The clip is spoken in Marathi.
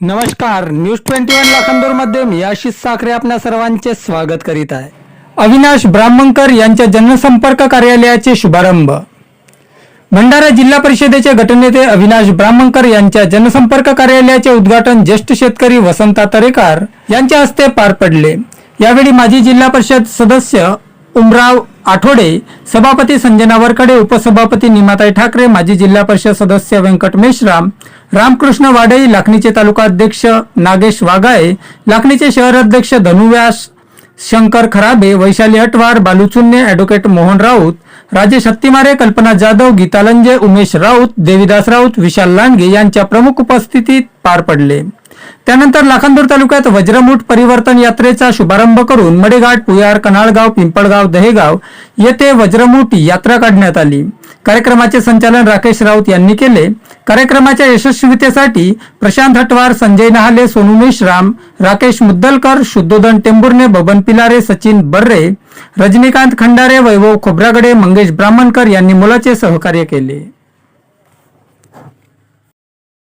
नमस्कार न्यूज ट्वेंटी वन लाखांदूरमध्ये मी आशिष साखरे आपल्या सर्वांचे स्वागत करीत आहे. अविनाश ब्राह्मणकर यांच्या जनसंपर्क कार्यालयाचे शुभारंभ. भंडारा जिल्हा परिषदेचे गटनेते अविनाश ब्राह्मणकर यांच्या जनसंपर्क कार्यालयाचे उद्घाटन ज्येष्ठ शेतकरी वसंता तरेकार यांच्या हस्ते पार पडले. यावेळी माजी जिल्हा परिषद सदस्य उमराव आठवडे सभापती संजना वरकडे उपसभापती निमाताई ठाकरे माजी जिल्हा परिषद सदस्य व्यंकट मेश्राम रामकृष्ण वाडे लाखणीचे तालुका अध्यक्ष नागेश वागाळे लाखणीचे शहर अध्यक्ष धनुव्यास शंकर खराबे वैशाली अटवार बालू चुन्ने ॲडव्होकेट मोहन राऊत राजेश हत्तीमारे कल्पना जाधव गीतालंजय उमेश राऊत देविदास राऊत विशाल लांडगे यांच्या प्रमुख उपस्थितीत पार पडले. त्यानंतर लाखांदूर तालुक्यात वज्रमूठ परिवर्तन यात्रेचा शुभारंभ करून मडेघाट पुयार कनाळगाव पिंपळगाव दहेगाव येथे वज्रमूठ यात्रा काढण्यात आली. कार्यक्रमाचे संचालन राकेश राऊत यांनी केले. कार्यक्रमाच्या यशस्वीतेसाठी प्रशांत हटवार संजय नहाले सोनू मेश्राम राकेश मुद्दलकर शुद्धोदन टेंभुर्णे बबन पिलारे सचिन बर्रे रजनीकांत खंडारे वैभव खोब्रागडे मंगेश ब्राह्मणकर यांनी मुलाचे सहकार्य केले.